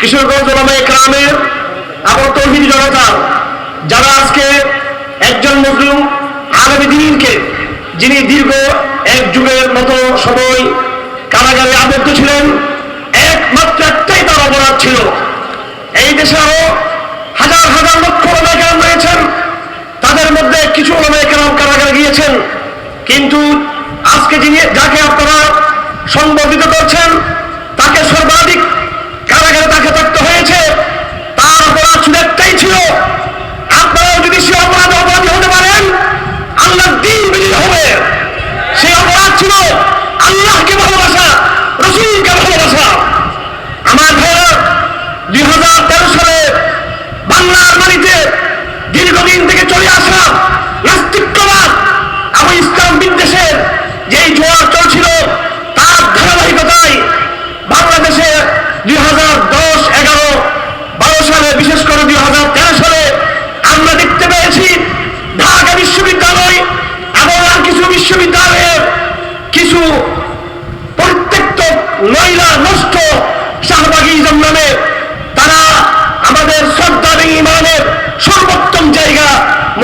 কিশোরগঞ্জ ওলামায়ে গ্রামের এবং তৌহিদ জনতা, যারা আজকে একজন মুসলিম আগামী দিনকে, যিনি দীর্ঘ এক যুগের মতো সময় কারাগারে আবদ্ধ ছিলেন, একমাত্র একটাই তার অপরাধ ছিল। এই দেশে আরও হাজার হাজার লক্ষ ওলামায়ে রয়েছেন, তাদের মধ্যে কিছু ওলামায়ে কারাগারে গিয়েছেন। কিন্তু আজকে যিনি, যাকে আপনারা সংবর্ধিত করছেন, তাকে সর্বাধিক তাকে থাকতে হয়েছে তার অপরাধ শুধু একটাই ছিল আপনারাও যদি সে অপরাধ অপরাধী হতে পারেন আল্লাহ দিন বিলীন হবে সেই অপরাধ ছিল আল্লাহকে ভালোবাসা রসুলকে ভালোবাসা আমার ভাইয়েরা দুই হাজার তেরো সালে বাংলার মাটিতে দীর্ঘদিন থেকে চলে আসা নাস্তিক্যবাদ এবং ইসলাম বিদ্বেষের যেই জোয়ার চলছিল তার ধারাবাহিকতায় বাংলাদেশে দুই হাজার দশ এগারো বারো সালে বিশেষ করে দুই হাজার তেরো সালে আমরা দেখতে পেয়েছি ঢাকা বিশ্ববিদ্যালয় এবং আর কিছু বিশ্ববিদ্যালয়ের কিছু পরিত্যক্ত মহিলা নষ্ট শাহবাগিজম নামে তারা আমাদের শ্রদ্ধা এবং ইমানের সর্বোত্তম জায়গা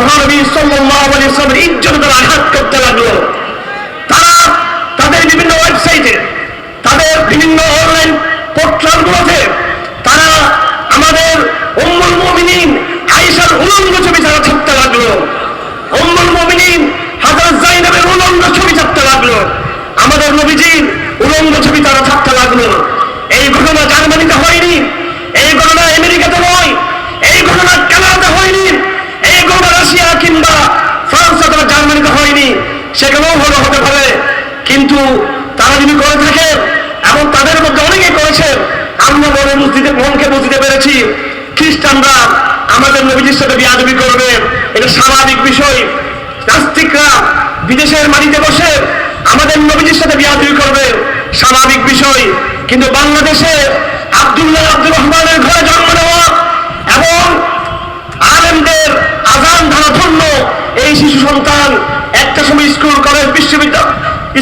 মহানবী ওয়াসাল্লামের ইজ্জত তারা আঘাত করতে লাগল। তারা তাদের বিভিন্ন ওয়েবসাইটে, তাদের বিভিন্ন অনলাইন পোর্টালগুলোতে তারা আমাদের উম্মুল মুমিনিন আয়েশার উলঙ্গ ছবি তারা ছাপতে লাগল। উম্মুল মুমিনিন হযরত যায়েবের উলঙ্গ ছবি ছাপতে লাগল। আমাদের নবীজির উলঙ্গ ছবি তারা ছাপতে লাগল। এই ঘটনা জার্মানিতে হয়নি, এই ঘটনা আমেরিকাতে নয় এই ঘটনা কানাডাতে হয়নি এই ঘটনা রাশিয়া কিংবা ফ্রান্স অথবা জার্মানিতে হয়নি সেখানেও হলো হতে পারে? কিন্তু তারা যদি করে থাকে এবং তাদের মধ্যে অনেকে করেছে আমরা মনে বুঝতে মনকে বুঝতে পেরেছি। খ্রিস্টানরা আমাদের নবীজির সাথে বিয়াদবি করবে। এটা স্বাভাবিক বিষয়। নাস্তিকরা বিদেশের মাটিতে বসে আমাদের নবীজির সাথে বিয়াদবি করবে। স্বাভাবিক বিষয়। কিন্তু বাংলাদেশে আব্দুল্লাহ আব্দুর রহমানের ঘরে জন্ম নেওয়া এবং আলেমদের আজান ধারা ধন্য এই শিশু সন্তান একটা সময় স্কুল, কলেজ, বিশ্ববিদ্যালয়,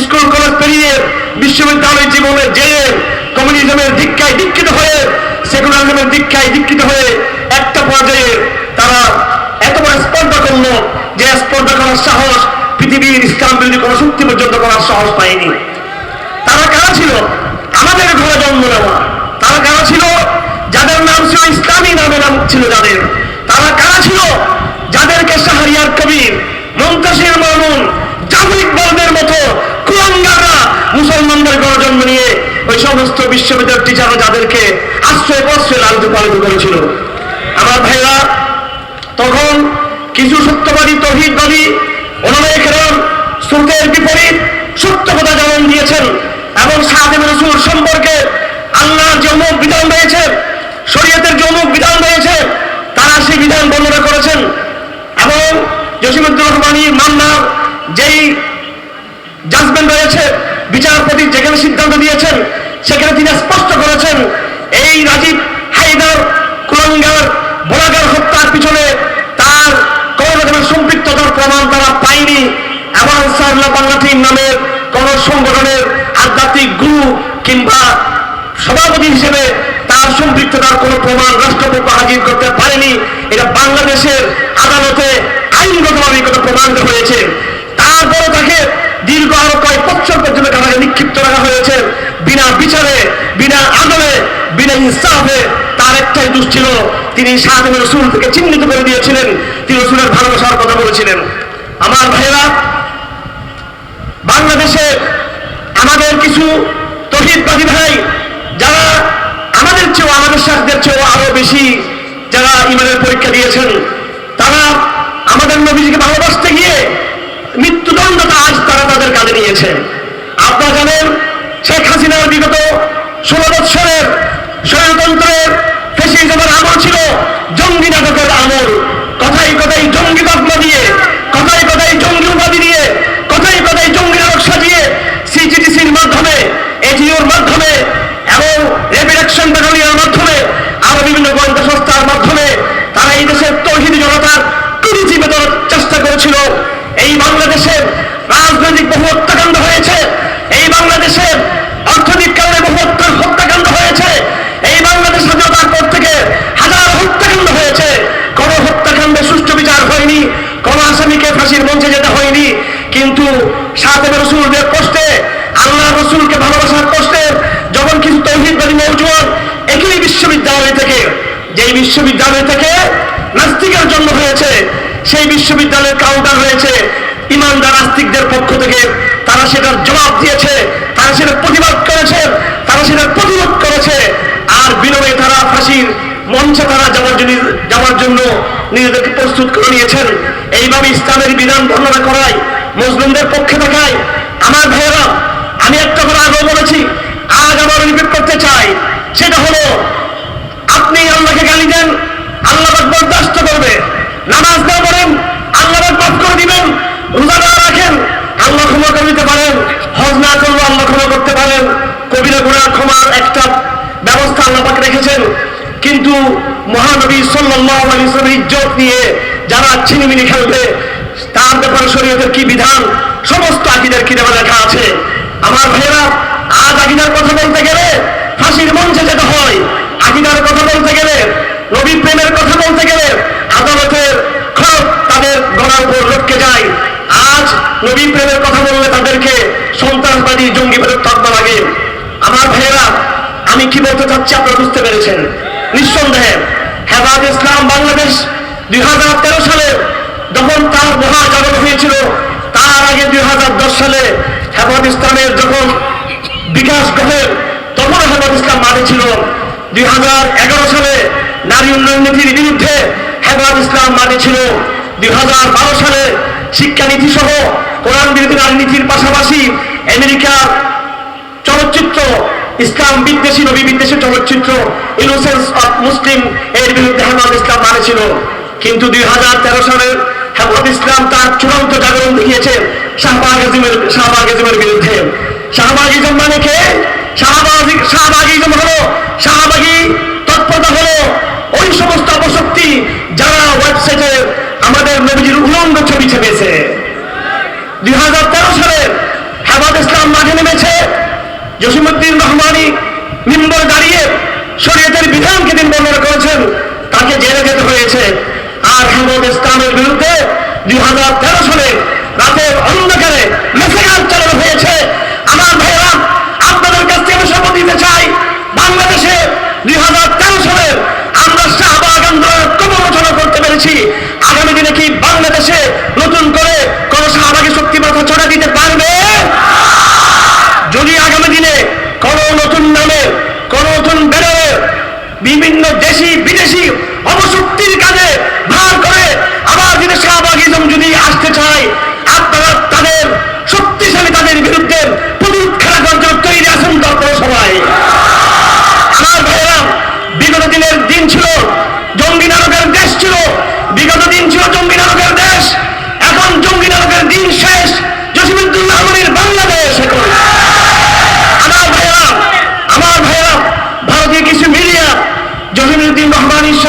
স্কুল, কলেজ পেরিয়ে বিশ্ববিদ্যালয় জীবনে যেয়ে কমিউনিজমের দীক্ষায় দীক্ষিত হয়ে সেকুলারিজমের দীক্ষায় দীক্ষিত হয়ে একটা পর্যায়ে তারা এত বড় স্পর্ধা করল যে স্পর্ধা করার সাহস পৃথিবীর ইসলাম বিরোধী কোনো শক্তি পর্যন্ত করার সাহস পায়নি। তারা কারা ছিল? আমাদের ঘরে জন্ম নেওয়া। তারা কারা ছিল? যাদের নাম ছিল ইসলামী, নামে নাম ছিল যাদের তারা কারা ছিল যাদেরকে শাহরিয়ার কবির মন্তাসির মামুন জাফর ইকবালদের মতো কুলাঙ্গাররা মুসলমানদের ঘরে জন্ম নিয়ে ওই সমস্ত বিশ্ববিদ্যালয়ের টিচাররা যাদেরকে আশ্রয় প্রশ্রয় লালিত পালিত করেছিল। আমার ভাইরা, তখন কিছু সত্যবাদী তহিদবাদী ওনারা কেরাম স্রোতের বিপরীত সত্য কথা যেমন দিয়েছেন এবং সাহেব রসুল সম্পর্কে আল্লাহর যে অমুক বিধান রয়েছে, শরীয়তের যে অমুক বিধান রয়েছে, তারা সেই বিধান বর্ণনা করেছেন। এবং জসিমুদ্দুর রহমানী মান্নার যেই জাজমেন্ট রয়েছে, বিচারপতি যেখানে সিদ্ধান্ত দিয়েছেন সেখানে তিনি স্পষ্ট করেছেন, এই রাজীব হায়দার, কুলঙ্গার বোরাগার হত্যার পিছনে তার কোনো সম্পৃক্ততার প্রমাণ তারা পায়নি। এবং সারলা বাংলা নামের কোন সংগঠনের আধ্যাত্মিক গুরু কিংবা সভাপতি হিসেবে তার সম্পৃক্ততার কোনো প্রমাণ রাষ্ট্রপক্ষ হাজির করতে পারেনি। এটা বাংলাদেশের আদালতে আইনগতভাবে প্রমাণিত হয়েছে। তারপরে তাকে দীর্ঘ আরও কয়েক বিনা বিচারে, বিনা আদলে বিনা ইনসাফে তার একটাই দোষ ছিল, তিনি সাহায্য রসুল থেকে চিহ্নিত করে দিয়েছিলেন, তিনি রসুলের ভালোবাসার কথা বলেছিলেন। আমার ভাইয়েরা, বাংলাদেশে আমাদের কিছু তহিদবাদী ভাই, যারা আমাদের চেয়েও আমাদের সাথদের চেয়েও আরও বেশি যারা ইমানের পরীক্ষা দিয়েছেন, তারা আমাদের নবীজিকে ভালোবাসতে গিয়ে মৃত্যুদণ্ডটা আজ তারা তাদের কাঁধে নিয়েছে। আপনারা জানেন শেখ হাসিনার বিগত ষোলো বৎসরের ষড়যন্ত্রের ফেসিজমের আমল ছিল জঙ্গি নাটকের আমল। কথাই কথাই জঙ্গি বাগমা দিয়ে, কথাই কথাই জঙ্গি উপাধি দিয়ে, কথাই কথাই জঙ্গি নাটক সাজিয়ে সিজিটিসির মাধ্যমে এজিওর মাধ্যমে এবং র্যাপিড অ্যাকশন ব্যাটালিয়নের মাধ্যমে আরও বিভিন্ন গোয়েন্দা সংস্থার মাধ্যমে তারা এই দেশের তৌহিদি জনতার কুরুচি বেদনের চেষ্টা করেছিল। এই বাংলাদেশের রাজনৈতিক বহু হত্যাকাণ্ড হয়েছে। বাংলাদেশের অর্থনৈতিক কারণে বহু হত্যাকাণ্ড হয়েছে। এই বাংলাদেশ স্বাধীনতার পর থেকে হাজার হত্যাকাণ্ড হয়েছে। কোনো হত্যাকাণ্ডে সুষ্ঠু বিচার হয়নি, কোনো আসামিকে ফাঁসির মঞ্চে যেতে হয়নি। কিন্তু সাহেব রসুলদের কষ্টে আল্লাহ রসুলকে ভালোবাসার কষ্টে, যখন কিছু তৌহিদবাদী নৌজওয়ান একই বিশ্ববিদ্যালয় থেকে, যেই বিশ্ববিদ্যালয় থেকে নাস্তিকের জন্ম হয়েছে, সেই বিশ্ববিদ্যালয়ের কাউন্টার হয়েছে। ইমানদার নাস্তিকদের পক্ষ নিজেদেরকে প্রস্তুত করে নিয়েছেন। এইভাবে ইসলামের বিধান বর্ণনা করায়, মুসলিমদের পক্ষে থাকায় আমার ভাইয়েরা, আমি একটা কথা আগেও বলেছি, আজ আবার রিপিট করতে চাই। সেটা হলো, আপনি আল্লাহকে গালি দেন, আল্লাহ বরদাস্ত করবে। নামাজ না পড়েন, আল্লাহ মাফ করে দিবেন, রোজা না রাখেন, আল্লাহ ক্ষমা করে দিতে পারেন, হজ না করলেও আল্লাহ ক্ষমা করতে পারেন। কবিরা গুণা ক্ষমার একটা ব্যবস্থা আল্লাহ পাক রেখেছেন। কিন্তু মহানবী আলাইহি ওয়াসাল্লামের ইজ্জত নিয়ে যারা ছিনিমিনি খেলবে, তার ব্যাপারে শরীয়তের কি বিধান? সমস্ত আকিদের কিতাবে লেখা আছে? আমার ভাইয়েরা, আজ আকিদার কথা বলতে গেলে ফাঁসির মঞ্চে যেতে হয়। আকিদার কথা বলতে গেলে নবী প্রেমের কথা বলতে গেলে আদালতের খরচ তাদের গলার উপর লটকে যায়। আজ নবী প্রেমের কথা বললে তাদেরকে সন্ত্রাসবাদী জঙ্গিবাদের তত্ত্ব লাগে। আমার ভাইয়েরা, আমি কি বলতে চাচ্ছি আপনারা বুঝতে পেরেছেন? নিঃসন্দেহে হেফাজ ইসলাম বাংলাদেশ দুই হাজার তেরো সালে যখন তার মহাজাগরণ হয়েছিল, তার আগে দুই হাজার দশ সালে হেফাজ ইসলামের যখন বিকাশ ঘটে তখন হেফাজ ইসলাম মাঠে ছিল। দুই হাজার এগারো সালে নারী উন্নয়ন নীতির বিরুদ্ধে হেফাজ ইসলাম মাঠে ছিল। দুই হাজার বারো সালে শিক্ষানীতি সহ কোরআন বিরোধী নারী নীতির পাশাপাশি আমেরিকার চলচ্চিত্র ইসলাম বিদ্বেষী, নবী বিদ্বেষী চলচ্চিত্র ইনোসেন্স অফ মুসলিম এর বিরুদ্ধে হেফাজ ইসলাম মানেছিল। কিন্তু দুই হাজার তেরো সালের হেফাজ ইসলাম তার চূড়ান্ত জাগরণ দেখিয়েছে শাহবাগ আজিমের শাহবাগ আজিমের বিরুদ্ধে। শাহবাগিজম মানে কে শাহবাগি শাহবাগিজম হলো শাহবাগি তৎপরতা হলো ওই সমস্ত অপশক্তি যারা ওয়েবসাইটে আমাদের নবীজির উলঙ্গ ছবি ছেপেছে দুই হাজার তেরো সালে হেফাজ ইসলাম মাঠে নেমেছে জসিমুদ্দিন রহমানি মিম্বর দাঁড়িয়ে শরীয়তের বিধানকে তিনি বর্ণনা করেছেন, তাকে জেলে যেতে হয়েছে। আর হেমদ ইসলামের বিরুদ্ধে দুই হাজার তেরো সালে রাতের অন্ধকারে মেসেগার চালানো হয়েছে। আমার ভাইয়েরা আপনাদের কাছ থেকে শপথ দিতে চাই, বাংলাদেশে দুই হাজার তেরো সালের আমরা শাহবাগ আন্দোলনের প্রবচনা করতে পেরেছি। আগামী দিনে কি বাংলাদেশে নতুন করে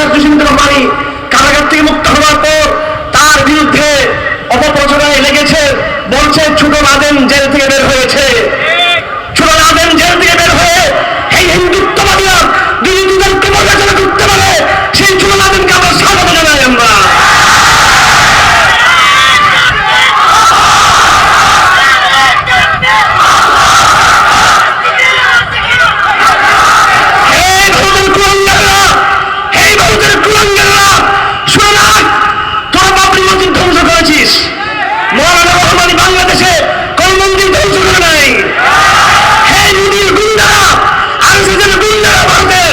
রহমানি শেখ জসিমুদ্দিন রহমানি কারাগার থেকে মুক্ত হওয়ার পর তার বিরুদ্ধে অপপ্রচারায় লেগেছে বলছে ছোট নাদেন জেল থেকে বের হয়েছে ছোট নাদেন জেল থেকে বের হয়ে এই হিন্দুত্ববাদীরা যদি দুজনকে বর্ণাচনা করতে পারে সেই ছোট নাদেনকে আমরা স্বাগত জানাই আমরা এই ভারতের কুলাঙ্গাররা এই ভারতের কুলাঙ্গাররা শুনে রাখ তোরা বাবরি মসজিদ ধ্বংস করেছিস মৌলানা রহমানি বাংলাদেশে কোন মন্দির ধ্বংস করে নাই হে নদীর গুন্ডারা আরএসএসের গুন্ডারা ভারতের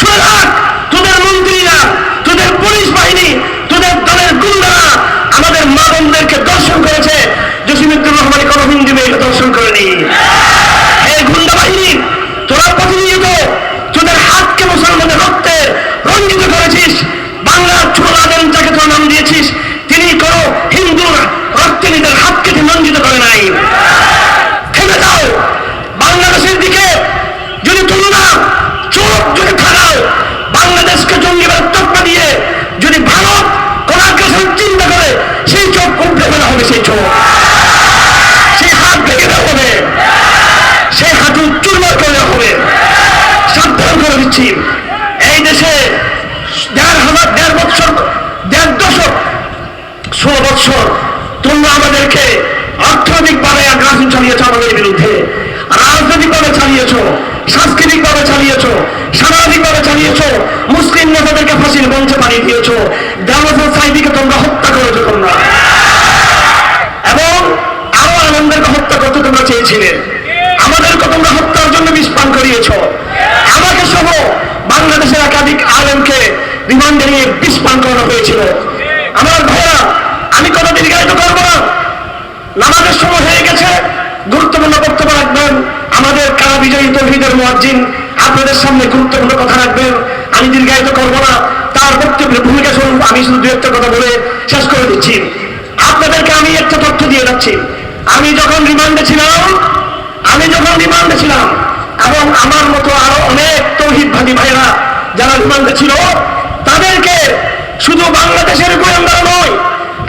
শুনে রাখ তোদের মন্ত্রীরা তোদের পুলিশ বাহিনী তোদের দলের গুন্ডারা আমাদের মা বোনদেরকে দর্শন করেছে জসিমুদ্দুর রহমানি কোনো হিন্দু মেয়েকে দর্শন করেনি হে গুন্ডা বাহিনী তোরা প্রতিনিয়ত তোদের হাতকে মুসলমানের রক্তে রঞ্জিত করেছিস বাংলার ছোলাদেন যাকে তোর নাম দিয়েছিস তিনি কোন হিন্দুর রক্তে নিজের হাতকে তিনি রঞ্জিত করে নাই থেমে যাও বাংলাদেশের দিকে যদি তোমরা চোখ যদি খারাও বাংলাদেশকে জঙ্গিবাদ তকমা দিয়ে যদি ভারত কোন আগ্রাসন চিন্তা করে সেই চোখ উপড়ে ফেলা হবে সেই চোখ সেই হাত ভেঙে দেওয়া হবে সেই হাঁটু চুরমার করে দেওয়া হবে সাবধান করে দিচ্ছি এই দেশে দেড় হাজার দেড় বছর দেড় দশক ষোলো বছর তোমরা আমাদেরকে অর্থনৈতিকভাবে আগ্রাসন চালিয়েছ আমাদের বিরুদ্ধে। রাজনৈতিকভাবে চালিয়েছ, সাংস্কৃতিকভাবে চালিয়েছ, সামাজিকভাবে চালিয়েছ, মুসলিম নেতাদেরকে ফাঁসির মঞ্চে বানিয়ে দিয়েছ। দেওয়াল সাইদিকে তোমরা হত্যা করেছ তোমরা। এবং আরও আনন্দের হত্যা করতে তোমরা চেয়েছিলে। আমাদেরকে তোমরা হত্যার জন্য বিষ পান করিয়েছ। আমাকে সহ বাংলাদেশের একাধিক আলেমকে রিমান্ডে নিয়ে বিষ করানো হয়েছিল। আমার ভাইয়া আমি কোনো দীর্ঘায়িত করব না। নামাজের সময় হয়ে গেছে। গুরুত্বপূর্ণ বক্তব্য রাখবেন। আমাদের কারা বিজয়ী তৌহিদের মুয়াজ্জিন, আপনাদের সামনে গুরুত্বপূর্ণ কথা রাখবেন। আমি দীর্ঘায়িত করব না। তার বক্তব্যের ভূমিকা স্বরূপ আমি শুধু দু একটা কথা বলে শেষ করে দিচ্ছি। আপনাদেরকে আমি একটা তথ্য দিয়ে যাচ্ছি। আমি যখন রিমান্ডে ছিলাম, আমি যখন রিমান্ডে ছিলাম, এবং আমার মতো আরও অনেক তৌহিদ ভাগী ভাইরা যারা রিমান্ডে ছিল, তাদেরকে শুধু বাংলাদেশের গোয়েন্দারা নয়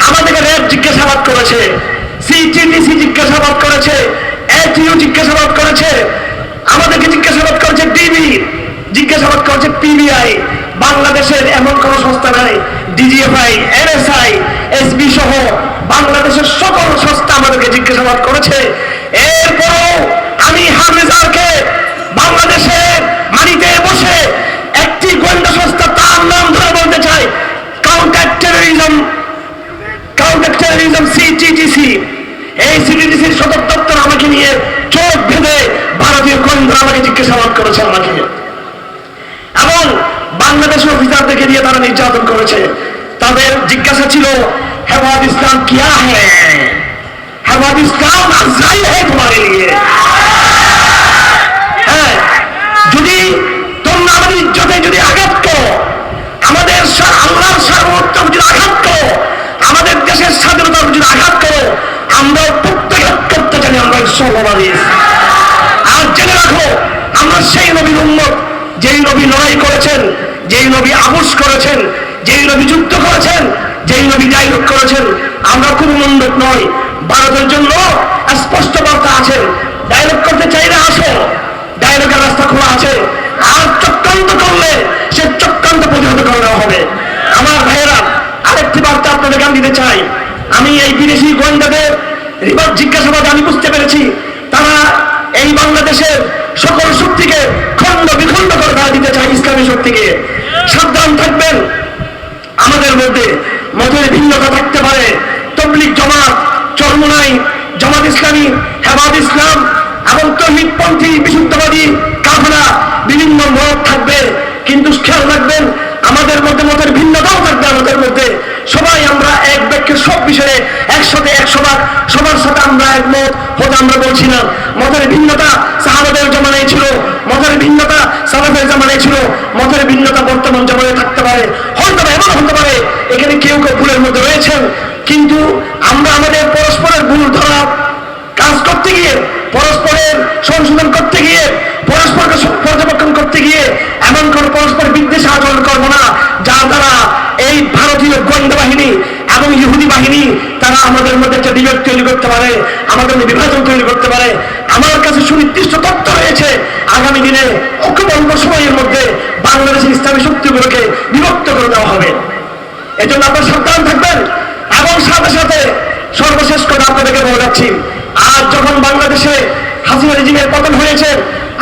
আমাদেরকে র্যাব জিজ্ঞাসাবাদ করেছে সিটিডিসি জিজ্ঞাসাবাদ করেছে এটিইউ জিজ্ঞাসাবাদ করেছে, আমাদেরকে জিজ্ঞাসাবাদ করেছে ডিবি জিজ্ঞাসাবাদ করেছে পিবিআই বাংলাদেশের এমন কোন সংস্থা নাই ডিজিএফআই এনএসআই এসবি সহ বাংলাদেশের সকল সংস্থা আমাদেরকে জিজ্ঞাসাবাদ করেছে। এরপরও আমি হাফেজারকে বাংলাদেশের মাটিতে বসে একটি গোয়েন্দা সংস্থা তার নাম ধরে বলতে চাই counter terrorism counter terrorism CTTC এই সিটিটিসির সদর দপ্তর আমাকে নিয়ে চোখ ভেদে ভারতীয় গোয়েন্দা আমাকে জিজ্ঞাসাবাদ করেছে আমাকে। এবং বাংলাদেশের অফিসারদেরকে দিয়ে তারা নির্যাতন করেছে। তাদের জিজ্ঞাসা ছিল হেফাজ ইসলাম কিয়া হ্যাঁ ইসলাম আজরাইল হ্যাঁ তোমারে লিয়ে হ্যাঁ যদি তোমরা আমাদের ইজ্জতে যদি আঘাত করো, আমাদের আল্লাহর সার্বত্ব যদি আঘাত করো আমাদের স্বাধীনতার যদি আঘাত করো, আমরা প্রত্যাঘাত করতে জানি আমরা সর্ববাদী আর জেনে রাখো, আমরা সেই নবীর উন্মত যেই নবী লড়াই করেছেন, যেই নবী আবুস করেছেন, যেই নবী যুদ্ধ করেছেন, যেই নবী ডায়লগ করেছেন, আমরা কোনো মন্ডক নয়, ভারতের জন্য স্পষ্ট বার্তা আছে। ডায়লগ করতে চাইলে আসো ডায়লগের রাস্তা খোলা আছে। আর চক্রান্ত করলে, সে চক্রান্ত প্রতিহত করে দেওয়া হবে। আমার ভাইয়েরা আরেকটি বার্তা আপনাদের গান দিতে চাই। আমি এই বিদেশি গোয়েন্দাদের রিভার জিজ্ঞাসাবাদে আমি বুঝতে পেরেছি, তারা এই বাংলাদেশের সকল শক্তিকে খণ্ড বিখণ্ড করে তারা দিতে চায় ইসলামী শক্তিকে। সাবধান থাকবেন। আমাদের মধ্যে মতের ভিন্নতা থাকতে পারে। তবলিক জমাত, চরমুনাই, জামাত ইসলামী হেবাদ ইসলাম এবং তহিদপন্থী, বিশুদ্ধবাদী কাফলা বিভিন্ন মত থাকবে, কিন্তু খেয়াল রাখবেন আমাদের মধ্যে মতের ভিন্নতাও থাকবে আমাদের মধ্যে। সবাই আমরা এক ব্যক্তির সব বিষয়ে একসাথে একশো ভাগ, সবার সাথে আমরা একমত হতে আমরা বলছিলাম মতের ভিন্নতা সাহাবাদের জমানায় ছিল, মতের ভিন্নতা সালাফের জামানায় ছিল, মতের ভিন্নতা বর্তমান জামানায় থাকতে পারে হয়তো এমন হতে পারে, এখানে কেউ কেউ ভুলের মধ্যে রয়েছেন। কিন্তু আমরা আমাদের পরস্পরের ভুল ধরা কাজ করতে গিয়ে পরস্পরের সংশোধন করতে গিয়ে পরস্পরকে স- পর্যবেক্ষণ করতে গিয়ে এমন কোন পরস্পর বিদ্বেষ আচরণ করব না যার দ্বারা এই ভারতীয় গোয়েন্দা বাহিনী এবং ইহুদি বাহিনী তারা আমাদের মধ্যে একটা বিভেদ তৈরি করতে পারে, আমাদের মধ্যে বিভাজন তৈরি করতে পারে। আমার কাছে সুনির্দিষ্ট তথ্য রয়েছে, আগামী দিনে অল্প সময়ের মধ্যে বাংলাদেশের ইসলামী শক্তিগুলোকে বিভক্ত করে দেওয়া হবে। এজন্য আপনারা সাবধান থাকবেন। এবং সাথে সাথে সর্বশেষ কথা আপনাদেরকে বলে যাচ্ছি, আজ যখন বাংলাদেশে হাসিনা রেজিমের পতন হয়েছে,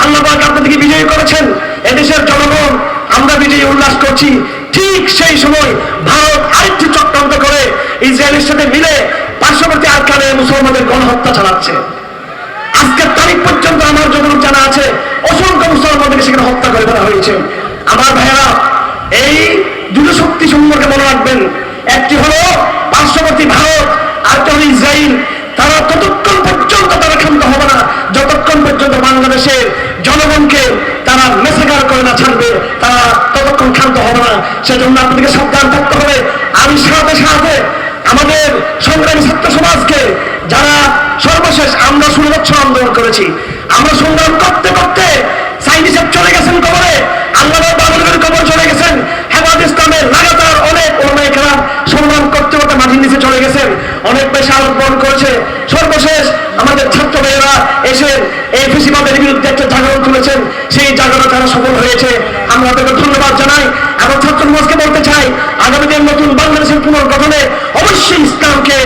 আল্লাহ পাক আপনাদেরকে বিজয়ী করেছেন। এদেশের জনগণ, আমরা বিজয়ী উল্লাস করছি। ঠিক সেই সময় ভারত আরেকটি ইসরায়েলের সাথে মিলে পার্শ্ববর্তী আরকানে মুসলমানদের গণহত্যা চালাচ্ছে। আজকের তারিখ পর্যন্ত আমার যতটুকু জানা আছে, অসংখ্য মুসলমানদেরকে সেখানে হত্যা করে ফেলা হয়েছে। আমার ভাইয়েরা, এই দুটো শক্তি সম্পর্কে মনে রাখবেন। একটি হলো পার্শ্ববর্তী ভারত আর আরেকটি হলো ইসরায়েল। তারা ততক্ষণ পর্যন্ত তারা ক্ষান্ত হবে না। যতক্ষণ পর্যন্ত বাংলাদেশের জনগণকে তারা মেসেগার করে না, ছাড়বে, তারা ততক্ষণ ক্ষান্ত হবে না। সেজন্য আপনাদেরকে সাবধান থাকতে হবে আমি সাথে সাথে আমাদের সংগ্রামী ছাত্র সমাজকে যারা সর্বশেষ আমরা ষোলো বছর আন্দোলন করেছি। আমরা সংগ্রাম করতে করতে চলে গেছেন কবরে আল্লাহ বাবুলের কবর চলে গেছেন। হেফাজ ইসলামের লাগাতার অনেক ওলামায়ে কেরাম সংগ্রাম করতে করতে মাটির নিচে চলে গেছেন। অনেক পেশা আরোপণ করেছে। সর্বশেষ আমাদের ছাত্র ভাইয়েরা এসে এই ফেসিবাদের বিরুদ্ধে একটা জাগরণ তুলেছেন। সেই জাগরণ তারা সফল হয়েছে। আমরা তাদের ধন্যবাদ জানাই। এবং ছাত্র সমাজকে বলতে চাই আগামী দিন নতুন বাংলাদেশের পুনর্গঠনে অবশ্যই ইসলামকে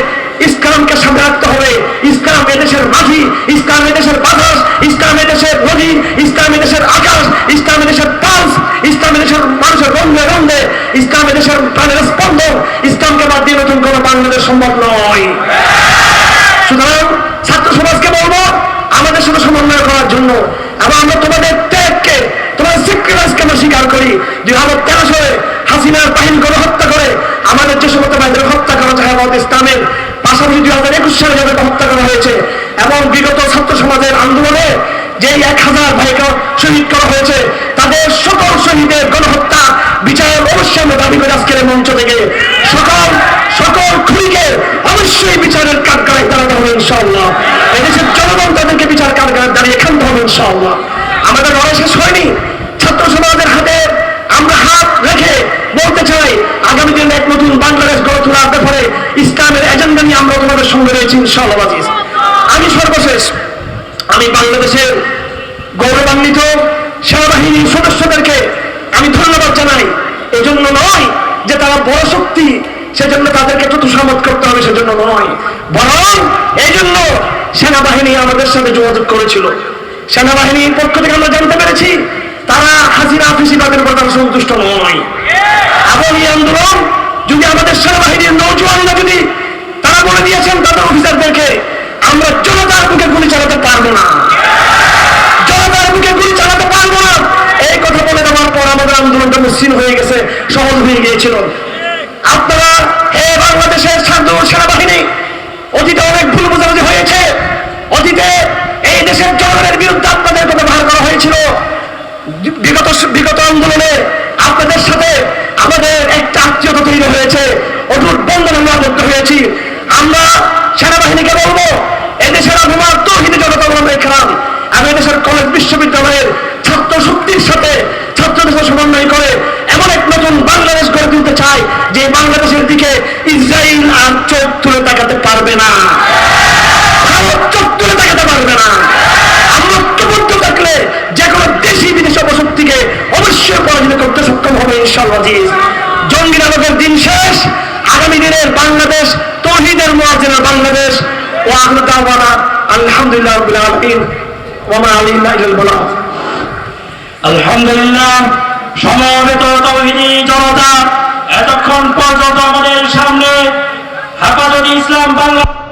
ইসলামকে সামনে হবে। ইসলাম এদেশের মাঝি, ইসলাম এদেশের বাতাস ইসলাম এদেশের নদী ইসলাম এদেশের আকাশ, ইসলাম এদেশের পালস ইসলাম এদেশের মানুষের রন্ধন ইসলাম দেশের প্রাণের স্পন্দন, ইসলামকে বাদ দিয়ে নতুন কোনো বাংলাদেশ সম্ভব নয়। সুতরাং ছাত্র সমাজকে বলব, আমাদের সাথে সমন্বয় করার জন্য, এবং আমরা তোমাদের ত্যাগকে তোমার সিক্রেটাসকে আমরা স্বীকার করি। দুই হাজার তেরো সালে হাসিনার বাহিনী করে হত্যা করে আমাদের যে সমস্ত ভাইদের হত্যা করা যায় আমাদের ইসলামের পাশাপাশি দুই হাজার একুশ সালে যাদেরকে হত্যা করা হয়েছে এবং বিগত ছাত্র সমাজের আন্দোলনে যে এক হাজার ভাইকে শহীদ করা হয়েছে, তাদের সকল শহীদের গণহত্যা বিচার অবশ্যই আমরা দাবি করে আজকের মঞ্চ থেকে। সকল সকল খুনিকে অবশ্যই বিচারের কাঠগড়ায় দাঁড়াতে হবে ইনশাআল্লাহ। এদেশের জনগণ তাদেরকে বিচার কাঠগড়ায় দাঁড়িয়ে খানতে হবে ইনশাআল্লাহ। আমাদের লড়াই শেষ হয়নি। ছাত্র সমাজের আমরা হাত রেখে বলতে চাই, আগামী দিনে এক নতুন বাংলাদেশ গড়ে তোলার ব্যাপারে ইসলামের এজেন্ডা নিয়ে আমরা তোমাদের সঙ্গে রয়েছি, ইনশাআল্লাহ। আমি সর্বশেষ, আমি বাংলাদেশের গৌরবান্বিত সেনাবাহিনীর সদস্যদেরকে আমি ধন্যবাদ জানাই। এজন্য নয় যে তারা বড় শক্তি, সেজন্য তাদেরকে চতুসামত করতে হবে, সেজন্য নয়। বরং এই জন্য সেনাবাহিনী আমাদের সাথে যোগাযোগ করেছিল। সেনাবাহিনীর পক্ষ থেকে আমরা জানতে পেরেছি তারা হাজিরা ফিসিবাদের তারা সন্তুষ্ট নয় এবং এই আন্দোলন যদি আমাদের সেনাবাহিনীর নৌজওয়ানরা যদি তারা বলে দিয়েছেন, তাদের অফিসারদেরকে, আমরা জনতার বুকে গুলি চালাতে পারব না। জনতার বুকে গুলি চালাতে পারব না। এই কথা বলে দেওয়ার পর আমাদের আন্দোলনটা মসৃণ হয়ে গেছে, সহজ হয়ে গিয়েছিল। আপনারা হে বাংলাদেশের ছাত্র সেনাবাহিনী, অতীতে অনেক ভুল বোঝাবুঝি হয়েছে। অতীতে এই দেশের জনগণের বিরুদ্ধে আপনাদের ব্যবহার করা হয়েছিল। বিগত বিগত আন্দোলনে আপনাদের সাথে আমাদের একটা আত্মীয়তা তৈরি হয়েছে। অটুট বন্ধন আমরা আবদ্ধ হয়েছি। আমরা সেনাবাহিনীকে বলব, এদেশের অভিমান, তৌহিদি জনতা আমরা খেলাম। আমি এদেশের কলেজ বিশ্ববিদ্যালয়ের ছাত্র শক্তির সাথে ছাত্রদের সমন্বয় করে এমন এক নতুন বাংলাদেশ গড়ে তুলতে চাই, যে বাংলাদেশের দিকে ইসরায়েল আর চোখ তুলে তাকাতে পারবে না। বাংলাদেশ ও আলহামদুলিল্লাহ আলামিন। ওয়া মা আলাইনা ইল্লাল বালাগ। আলহামদুলিল্লাহ, সমবেত তৌহিদি জনতা, এতক্ষণ পর্যন্ত আমাদের সামনে হেফাজত ইসলাম বাংলা